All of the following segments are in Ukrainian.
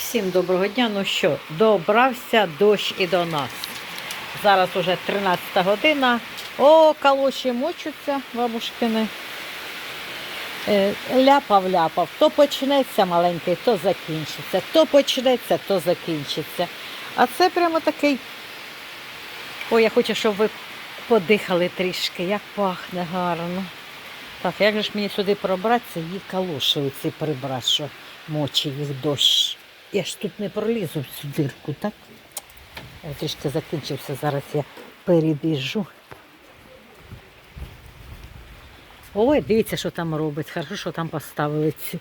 Всім доброго дня. Ну що, добрався дощ і до нас. Зараз уже 13 година. О, калоші мочуться, бабушкини. Е, Ляпав, ляпав. То почнеться маленький, то закінчиться. То почнеться, то закінчиться. А це прямо такий. Ой, я хочу, щоб ви подихали трішки, як пахне гарно. Так, як же ж мені сюди пробратися, її калоші оці прибрати, що мочі їх дощ. Я ж тут не пролізу в цю дирку, так? Трішки закінчився, зараз я перебіжу. Ой, дивіться, що там робить. Хорошо, що там поставили цю.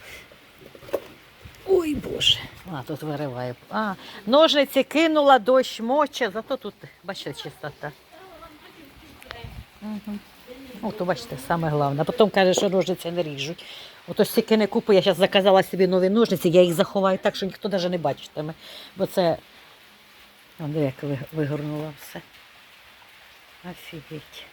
Ой, Боже. А, тут вириває. А, ножниці кинула, дощ моче, зато тут, бачите, чистота. Угу. О, то бачите, саме головне. Потім каже, що ножниці не ріжуть. Ото стільки не купую, я зараз заказала собі нові ножниці, я їх заховаю так, що ніхто навіть не бачитиме. Бо це. О, диви, як вигорнула все. Офігеть.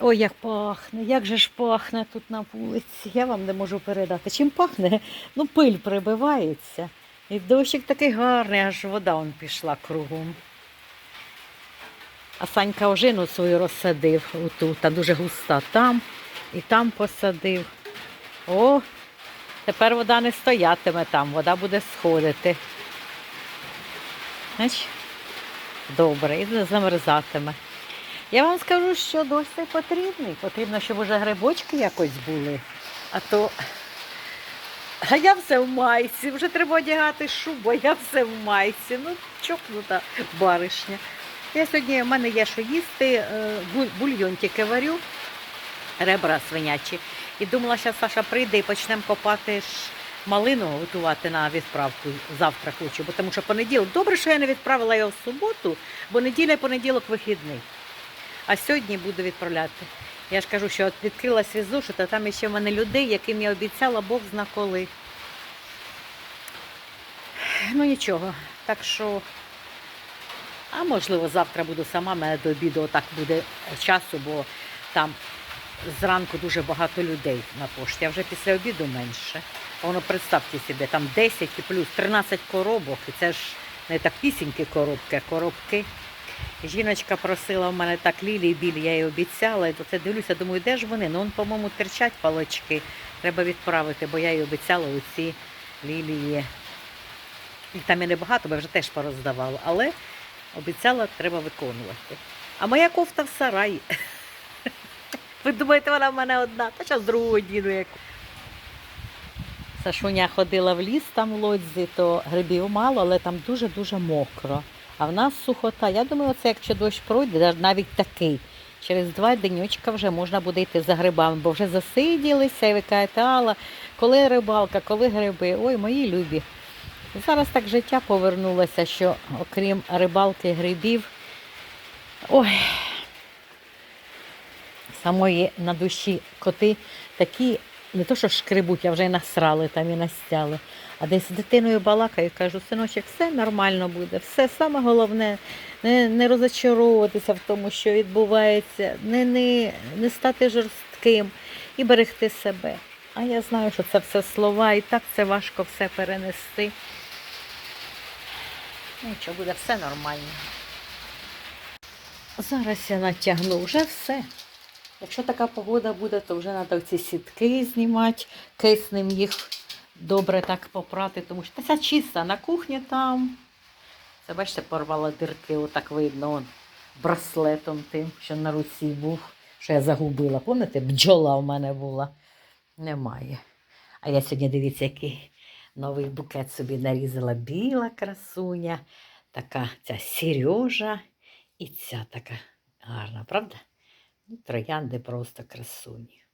Ой, як пахне, як же ж пахне тут на вулиці. Я вам не можу передати. Чим пахне? Ну, пиль прибивається. І дощик такий гарний, аж вода он пішла кругом. А Санька ожину свою розсадив отут, та дуже густа там і там посадив. О, тепер вода не стоятиме там, вода буде сходити. Знач? Добре, і замерзатиме. Я вам скажу, що цей потрібний. Потрібно, щоб уже грибочки якось були. А то. А я все в майці, вже треба одягати шубу, а я все в майці. Ну, чокнута баришня. Я сьогодні, в мене є що їсти, е, бульйон варю, ребра свинячі. І думала, що Саша прийде і почнемо копати ж малину, готувати на відправку. Завтра хочу, бо тому що понеділок. Добре, що я не відправила його в суботу, бо неділя і понеділок вихідний. А сьогодні буду відправляти. Я ж кажу, що от відкрила свій зошит, там ще в мене людей, яким я обіцяла, Бог зна коли. Ну нічого. Так що, а можливо, завтра буду сама, мене до обіду отак буде часу, бо там зранку дуже багато людей на пошті, а вже після обіду менше. Воно представте собі, там 10 і плюс 13 коробок, і це ж не так пісінькі коробки, а коробки. Жіночка просила в мене так лілії білі, я їй обіцяла, то це дивлюся, думаю, де ж вони? Ну, он, по-моєму, терчать палочки. Треба відправити, бо я їй обіцяла оці лілії. І там і небагато, бо я вже теж пороздавала, але обіцяла, треба виконувати. А моя кофта в сараї. Ви думаєте, вона в мене одна, та зараз другу одіну яку. Сашуня ходила в ліс там в лодзі, то грибів мало, але там дуже-дуже мокро. А в нас сухота. Я думаю, оце якщо дощ пройде, навіть такий. Через два денючка вже можна буде йти за грибами, бо вже засиділися і ви кажете, Алла, коли рибалка, коли гриби. Ой, мої любі. Зараз так життя повернулося, що окрім рибалки грибів, ой, самої на душі коти такі, не то що шкребуть, а вже й насрали там і настяли. А десь з дитиною балакаю, кажу, синочок, все нормально буде, все саме головне не, не розочаровуватися в тому, що відбувається, не, не, не стати жорстким і берегти себе. А я знаю, що це все слова, і так це важко все перенести. Нічого, буде все нормально. Зараз я натягну вже все. Якщо така погода буде, то вже треба ці сітки знімати, киснем їх добре так попрати, тому що ця чиста на кухні там. Це бачите, порвала дирки, отак видно, он, браслетом тим, що на руці був, що я загубила. Пам'ятаєте, бджола в мене була. Немає. А я сьогодні дивіться, який новий букет собі нарізала. Біла красуня, така ця Сережа і ця така гарна, правда? Троянди просто красуні.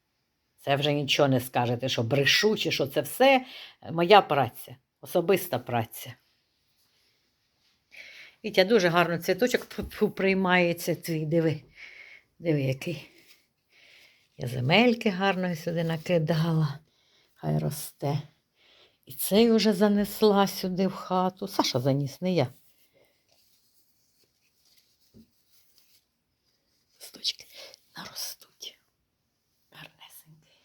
Це вже нічого не скажете, що брешу, чи що це все моя праця, особиста праця. Вітя, дуже гарно цвіточок приймається твій, диви. Диви, який. Я земельки гарно сюди накидала, хай росте. І цей уже занесла сюди в хату. Саша заніс, не я. Наростуть. Гарнесенький.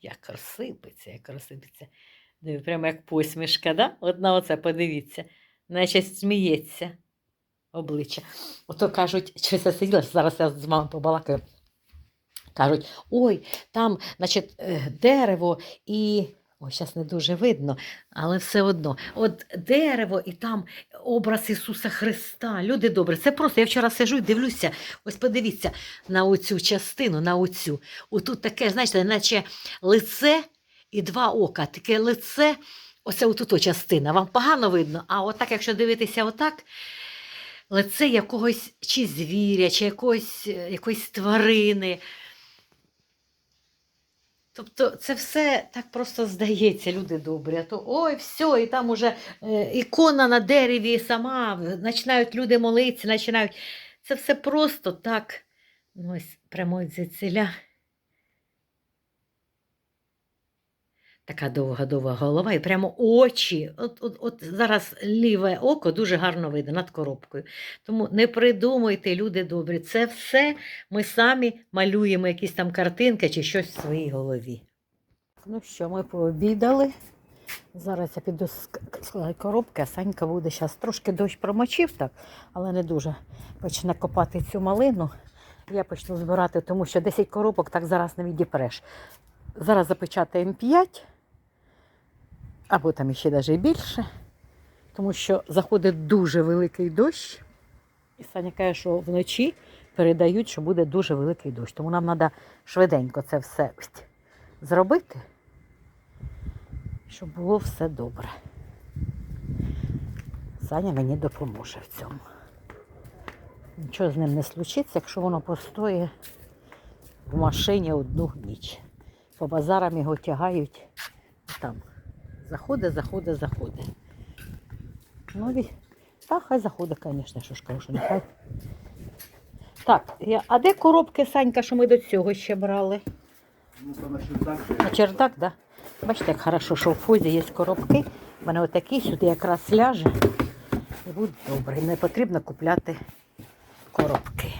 Як розсипеться, як розсипеться. Диви, прямо як посмішка, да? От на оце подивіться. Наче сміється обличчя. Ото кажуть, щось я сиділа, зараз я з мамою побалакаю. Кажуть, ой, там, значить, е, дерево і. Ой, зараз не дуже видно, але все одно. От дерево і там образ Ісуса Христа. Люди добрі. Це просто я вчора сижу і дивлюся. Ось подивіться на оцю частину, на оцю. Отут таке, знаєте, наче лице і два ока. Таке лице, оце отут частина. Вам погано видно, а отак, якщо дивитися отак, лице якогось чи звіря, чи якогось, е, якоїсь тварини. Тобто це все так просто здається, люди добрі. А то ой, все, і там уже е, ікона на дереві сама, починають люди молитися, починають. Це все просто так. Ну, ось прямо ціля. Така довга-довга голова і прямо очі. От, от, от зараз ліве око дуже гарно видно над коробкою. Тому не придумуйте, люди добрі. Це все ми самі малюємо якісь там картинки чи щось в своїй голові. Ну що, ми пообідали. Зараз я піду складати коробки, а Санька буде зараз трошки дощ промочив, так, але не дуже. Почне копати цю малину. Я почну збирати, тому що 10 коробок так зараз не відіпреш. Зараз запечатаємо 5, або там ще навіть більше, тому що заходить дуже великий дощ. І Саня каже, що вночі передають, що буде дуже великий дощ. Тому нам треба швиденько це все зробити, щоб було все добре. Саня мені допоможе в цьому. Нічого з ним не случиться, якщо воно постоє в машині одну ніч. По базарам його тягають там. Заходить, заходить, заходить. Ну, і... та хай заходить, звісно, що ж кажу, що нехай. Так, я... а де коробки, Санька, що ми до цього ще брали? Ну, то на чердак. На чердак, так? Да? Бачите, як хорошо, що в фузі є коробки. У мене отакі сюди якраз ляже. І буде добре. Не потрібно купляти коробки.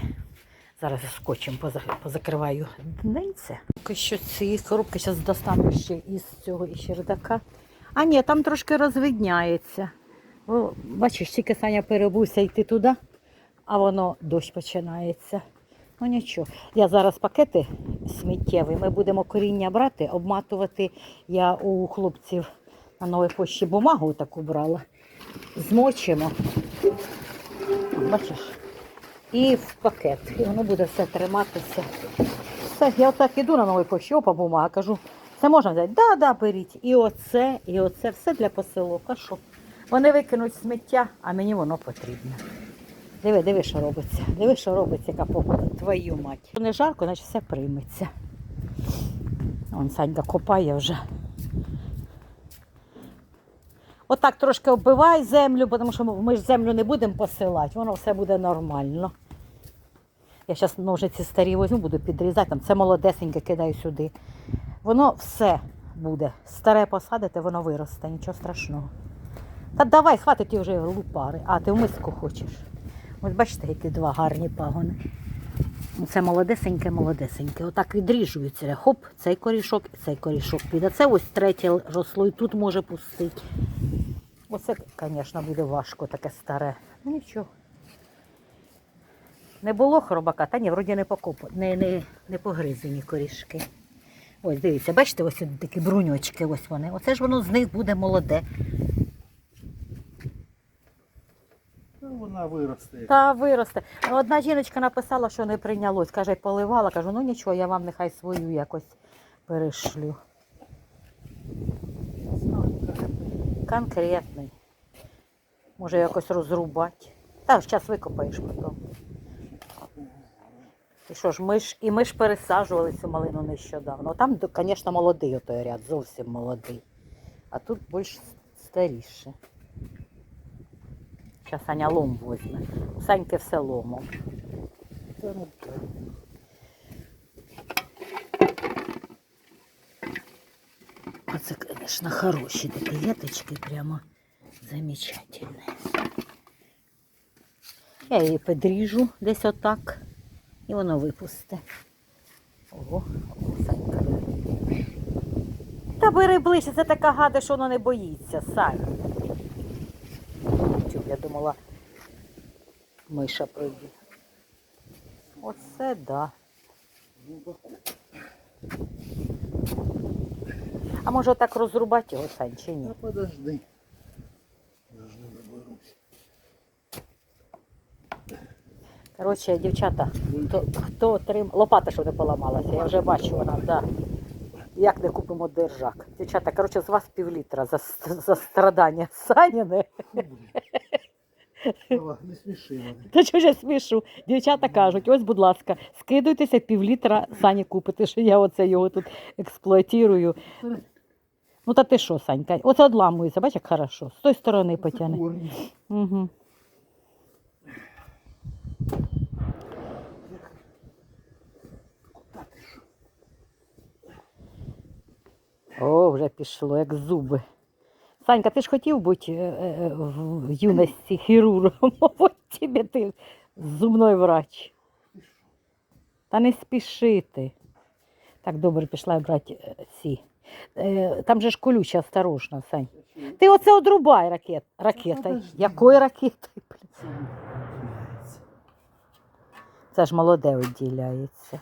Зараз скотчем позакриваю днинця. Поки що ці коробки зараз достану ще із цього із чердака. А ні, там трошки розвидняється. О, бачиш, тільки Саня перебувся йти туди, а воно дощ починається. Ну нічого. Я зараз пакети сміттєві. Ми будемо коріння брати, обматувати. Я у хлопців на новій пошті бумагу таку брала. Змочимо. Бачиш? І в пакет. І воно буде все триматися. Все, я отак іду на новий пошті, опа, бумага, кажу, це можна взяти? Да, да, беріть. І оце, і оце, все для посилок. А що? Вони викинуть сміття, а мені воно потрібно. Диви, диви, що робиться. Диви, що робиться, яка погода. Твою мать. Не жарко, значить все прийметься. Вон Санька копає вже. Отак трошки оббивай землю, тому що ми ж землю не будемо посилати, воно все буде нормально. Я зараз ножиці старі візьму, буду підрізати, там це молодесеньке кидаю сюди. Воно все буде. Старе посадите, воно виросте, нічого страшного. Та давай, хватить ті вже лупари. А, ти в миску хочеш. Ось бачите, які два гарні пагони. Це молодесеньке, молодесеньке. Отак відріжується. Хоп, цей корішок і цей корішок піде. Це ось третє росло і тут може пустити. Оце, звісно, буде важко таке старе. Ну нічого. Не було хробака, та ні, вроді не покоп... не, не, не погризані корішки. Ось, дивіться, бачите, ось такі бруньочки, ось вони. Оце ж воно з них буде молоде. Ну, вона виросте. Та виросте. Одна жіночка написала, що не прийнялось. Каже, поливала. Кажу, ну нічого, я вам нехай свою якось перешлю. Конкретний. Може якось розрубати. Та зараз викопаєш потім. І що ж, ми ж, і ми ж пересаджували цю малину нещодавно. Там, звісно, молодий отой ряд, зовсім молодий. А тут більш старіше. Зараз Саня лом возьме. У Саньки все ломом. То. Оце, звісно, хороші такі веточки, прямо замечательні. Я її підріжу десь отак, і воно випусте. Ого, Санька. Та бери ближче, це така гада, що воно не боїться, Сань. Я думала, миша пройде. Оце да. А може так розрубати його, Сань, чи ні? А подожди. Подожди, Коротше, дівчата, хто, хто отримав. Лопата, що не поламалася, я вже бачу вона, да. Як не купимо держак. Дівчата, коротше, з вас півлітра за, за страдання Саніне. Не сміши мене. Та чого ж я смішу? Дівчата кажуть, ось, будь ласка, скидуйтеся півлітра Сані купити, що я оце його тут експлуатую. Ну та ти що, Санька? Оце одламується, бач, як хорошо. З тої сторони потягне. Угу. Та ти що? О, вже пішло, як зуби. Санька, ти ж хотів бути е, е, в юності хірургом, от тебе ти зубной врач. Та не спішити. Так, добре, пішла брати е, ці. Там же ж колюче, осторожно, Сань. Ти оце одрубай ракет. Подожди. Якою ракетою? Це ж молоде відділяється.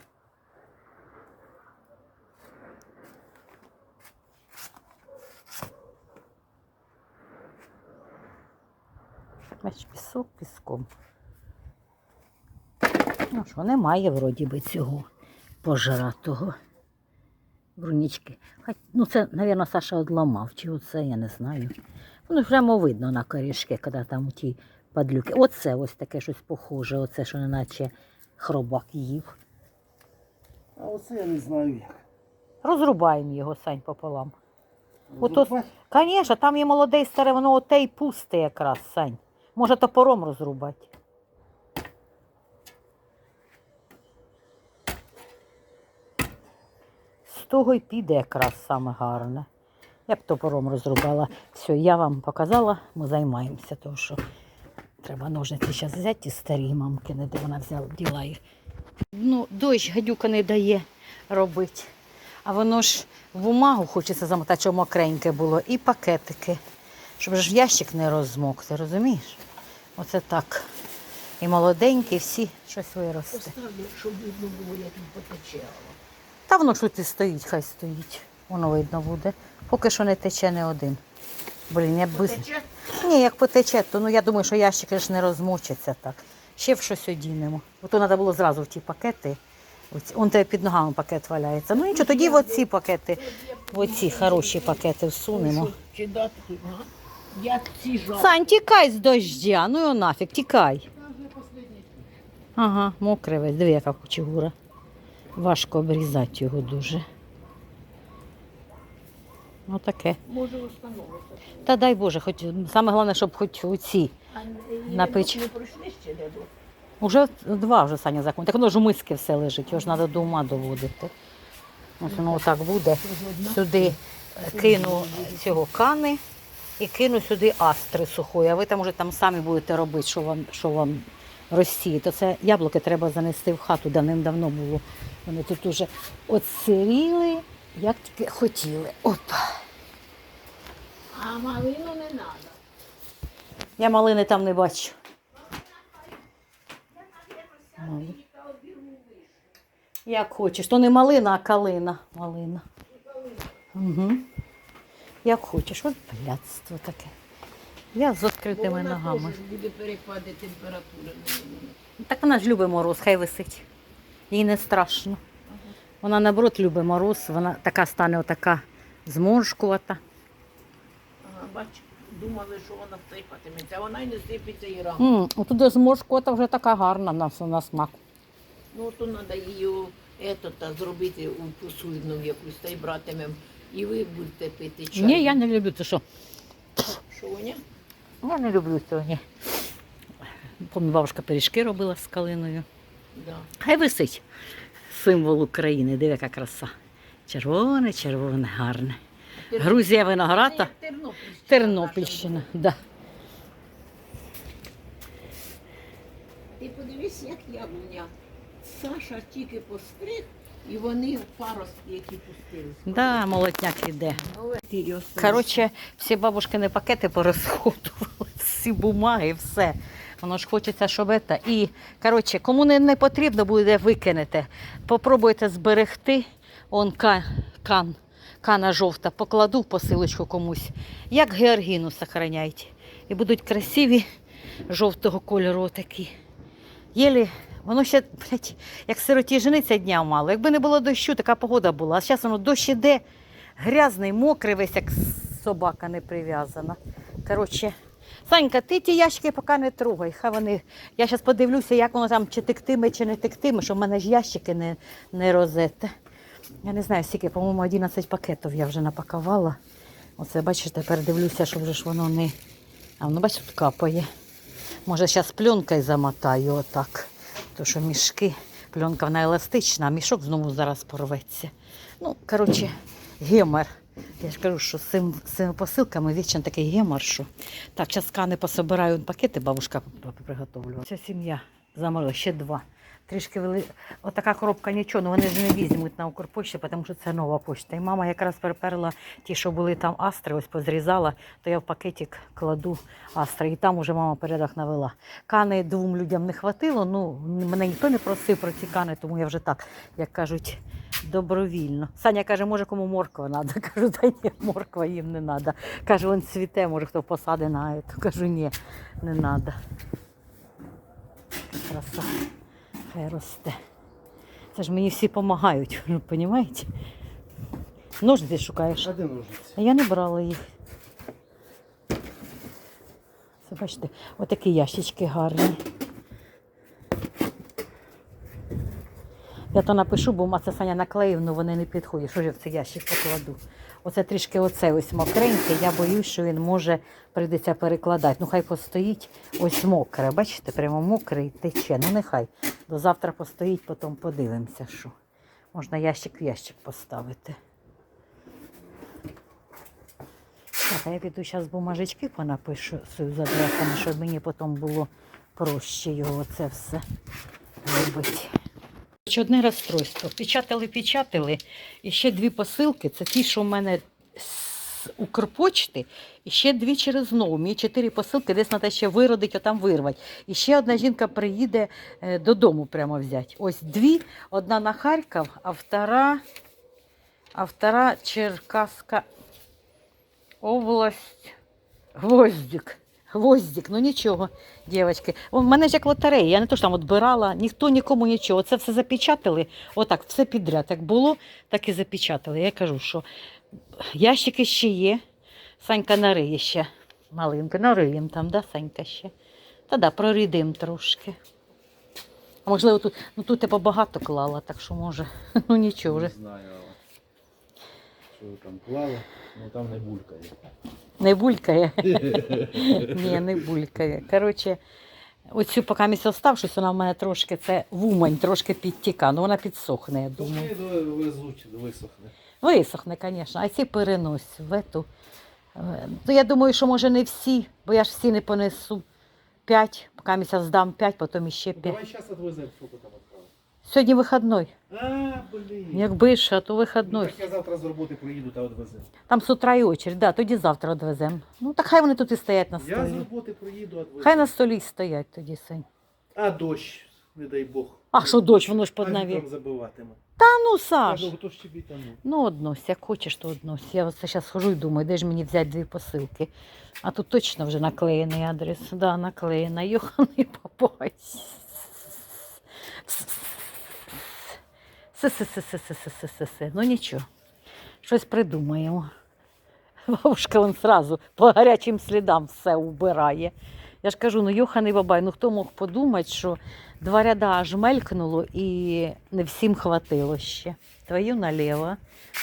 Бач, пісок піском. Ну що, немає вроді би цього пожратого. Брунічки. Хай, ну це, мабуть, Саша одламав, чи оце, я не знаю. Ну, прямо видно на корішки, коли там ті падлюки. Оце ось таке щось похоже, оце, що неначе хробак їв. А оце я не знаю як. Розрубаємо його, Сань, пополам. Ото- Звісно, там є молоде і старе, воно оте й пусте якраз, Сань. Може топором розрубати. З того й піде якраз саме гарне. Я б топором розрубала. Все, я вам показала, ми займаємося, тому що треба ножниці зараз взяти ті старі мамки, не де вона взяла, діла їх. Ну, дощ гадюка не дає робити. А воно ж бумагу хочеться замотати, щоб мокреньке було, і пакетики, щоб ж ящик не розмок, ти розумієш? Оце так. І молоденькі, всі щось виросте. Поставлю, щоб видно було, як він потече. Та воно що ти стоїть, хай стоїть. Воно видно буде. Поки що не тече не один. Блін, я б... Потече? Ні, як потече, то ну я думаю, що ящики ж не розмочаться так. Ще в щось одінемо. Бо то треба було зразу в ті пакети. Оці. Он тебе під ногами пакет валяється. Ну нічого, тоді в оці пакети, в оці хороші пакети всунемо. Ці. Сань, тікай з дождя, ну його нафіг, тікай. Ага, мокре весь, диви, яка кучугура. Важко обрізати його дуже. Ну таке. Може встановити. Та дай Боже, хоч саме головне, щоб хоч оці. А На печ. Не пройшли ще деду? Уже два вже Саня закон. Так воно ж у миски все лежить, його ж треба до ума доводити. Ось воно отак буде. Сюди е, кину цього кани і кину сюди астри сухої. А ви там уже там самі будете робити, що вам, що вам розсіє. То це яблуки треба занести в хату, давним-давно було. Вони тут уже оциріли, як тільки хотіли. Опа. А малину не треба. Я малини там не бачу. Мали. Як хочеш. То не малина, а калина. Малина. Угу. Як хочеш. От блядство таке. Я з відкритими ногами. буде перепади температури. Так вона ж любить мороз, хай висить. Їй не страшно. Вона наоборот любить мороз, вона така стане отака зморшкувата. Ага, бач, думали, що вона сипатиметься, а вона й не сипеться і рано. М, Отуди зморшкувата вже така гарна на, на смак. Ну, то треба її ето, та, зробити у посудину в якусь, та й братимем. І ви будете пити чай. Ні, я не люблю це що. Що, ні? Я не люблю цього. Ні. Помню, бабушка пиріжки робила з калиною. Да. Хай висить символ України. Диви, яка краса. Червоне, червоне, гарне. Грузія винограда, Тернопільщина. Тернопільщина. Да. Ти подивись, як яблуня. Саша тільки постриг, І вони паростки, які пустили. Да, молотняк іде. Коротше, всі бабушкини пакети порозходували, всі бумаги, все. Воно ж хочеться, щоб це. І, коротше, кому не, не потрібно буде, викинете. Попробуйте зберегти. Он ка, кан, кана жовта, покладу в посилочку комусь. Як георгіну сохраняйте. І будуть красиві жовтого кольору такі. Єлі, воно ще, блядь, як сироті жениться дня мало. Якби не було дощу, така погода була. А зараз воно дощ іде, грязний, мокрий весь, як собака не прив'язана. Коротше, Санька, ти ті ящики поки не трогай. Хай вони. Я зараз подивлюся, як воно там, чи тектиме, чи не тектиме, що в мене ж ящики не, не розете. Я не знаю, скільки, по-моєму, 11 пакетів я вже напакувала. Оце, бачиш, тепер дивлюся, щоб вже ж воно не. А воно, бачиш, тут капає. Може, зараз пленкою замотаю отак. То що мішки, пленка вона еластична, а мішок знову зараз порветься. Ну, коротше, гемор. Я ж кажу, що з цим, цими посилками вічно такий гемор, що. Так, зараз кани пособираю пакети, бабушка приготовлювала. Ця сім'я замовила ще два. Трішки вели... Отака коробка нічого, ну вони ж не візьмуть на Укрпошті, тому що це нова почта. І мама якраз переперла ті, що були там астри, ось позрізала, то я в пакетик кладу астри. І там уже мама порядок навела. Кани двом людям не хватило. Ну, мене ніхто не просив про ці кани, тому я вже так, як кажуть, добровільно. Саня каже, може кому морква треба. Кажу, та ні, морква їм не треба. Каже, він цвіте, може хто посади на ету. Кажу, ні, не треба. Краса. Хай росте. Це ж мені всі допомагають, розумієте? Ножниці шукаєш. А де ножниці? А я не брала їх. Це бачите, отакі ящички гарні. Я то напишу, бо це Саня наклеїв, але вони не підходять. Що ж я в цей ящик покладу? Оце трішки оце ось мокреньке. Я боюсь, що він може прийдеться перекладати. Ну хай постоїть ось мокре. Бачите, прямо мокрий тече. Ну нехай. До завтра постоїть, потім подивимося, що. Можна ящик в ящик поставити. Так, а я піду зараз бумажечки понапишу свою з щоб мені потім було проще його це все робити. Одне розстройство. Печатали, печатали. І ще дві посилки. Це ті, що в мене Укрпочти, і ще дві через нову. Мені чотири посилки, десь треба ще виродити, а там вирвати. І ще одна жінка приїде е, додому прямо взяти. Ось дві, одна на Харків, а втора, а втора Черкаська область. Гвоздик. Гвоздик, ну нічого, дівчатки. У мене ж як лотерея, я не то що там відбирала, ніхто нікому нічого. Це все запечатали, отак, все підряд. Як було, так і запечатали. Я кажу, що ящики ще є. Санька нариє ще малинку. Нариєм там, да, Санька ще. Та да, прорідим трошки. А можливо, тут, ну тут я побагато клала, так що може, ну нічого вже. Не знаю. Що ви там клали, ну там не булькає. Не булькає. Ні, не булькає. Коротше, оцю поки місць оставшись, вона в мене трошки це вумань, трошки підтіка. Ну вона підсохне, я думаю. везуть, висохне. Висохне, звісно, а ці перенось в ету. То я думаю, що може не всі, бо я ж всі не понесу. П'ять, поки місяць здам п'ять, потім іще п'ять. Давай зараз відвеземо, скільки там відправили. Сьогодні вихідний. А, блін. Якби ж, а то Ну, вихідний. так я завтра з роботи приїду та відвеземо. Там з утра і очередь, да, тоді завтра відвеземо. Ну так хай вони тут і стоять на столі. Я з роботи приїду, відвезу. Хай на столі й стоять тоді, Сень. А дощ, не дай Бог. А що дощ, воно ж А забиватиме. Та ну, Саш. Там. ну. Ну, однось, як хочеш, то однось. Я оце зараз хожу і думаю, де ж мені взяти дві посилки. А тут точно вже наклеєний адрес. Да, наклеєна. Йоханий папай. Ну нічого. Щось придумаємо. Бабушка вон сразу по гарячим слідам все убирає. Я ж кажу, ну Йоханий бабай, ну хто мог подумати, що два ряда аж мелькнуло і не всім хватило ще. Твою наліво.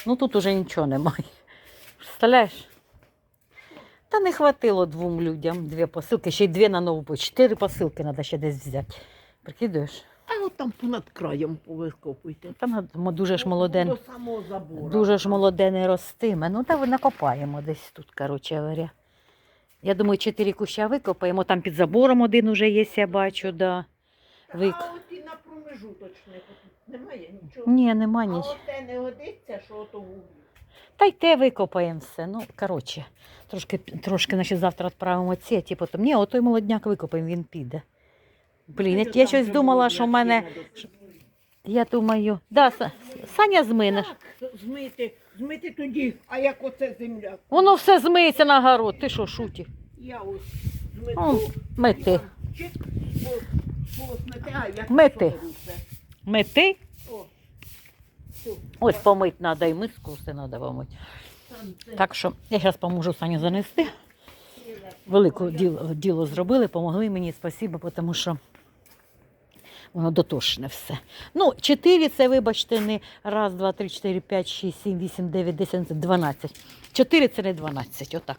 Ну тут уже нічого немає. Представляєш? Та не хватило двом людям дві посилки, ще й дві на нову почту. Чотири посилки треба ще десь взяти. Прикидуєш? А от там понад краєм повикопуйте. Там дуже ж молоде. До самого забору. Дуже ж молоде не ростиме. Ну, та накопаємо десь тут, коротше говоря. Я думаю, чотири куща викопаємо. Там під забором один уже є, я бачу, да. Вик. А от і на промежуточних. Немає нічого. Ні, нема А ніч. оте не годиться, що то ву- Та й те викопаємо все. Ну, коротше, трошки, трошки значить, завтра відправимо ці, а ті потім. Ні, отой молодняк викопаємо, він піде. Блін, я, я щось думала, що в мене. Я думаю, да, Са- Саня змине. Так, змити, змити тоді, а як оце земля? Воно все змиється на город. Ти що, шутів? Я ось змету. О, мети. чик, Мети. Мети. Ось помити треба, і миску все треба помити. Так що я зараз поможу Саню занести. Велике діло, діло зробили, помогли мені, спасибо, тому що воно дотошне все. Ну, 4 це, вибачте, не раз, два, три, чотири, п'ять, шість, сім, вісім, дев'ять, десять, дванадцять. 4 це не 12, отак.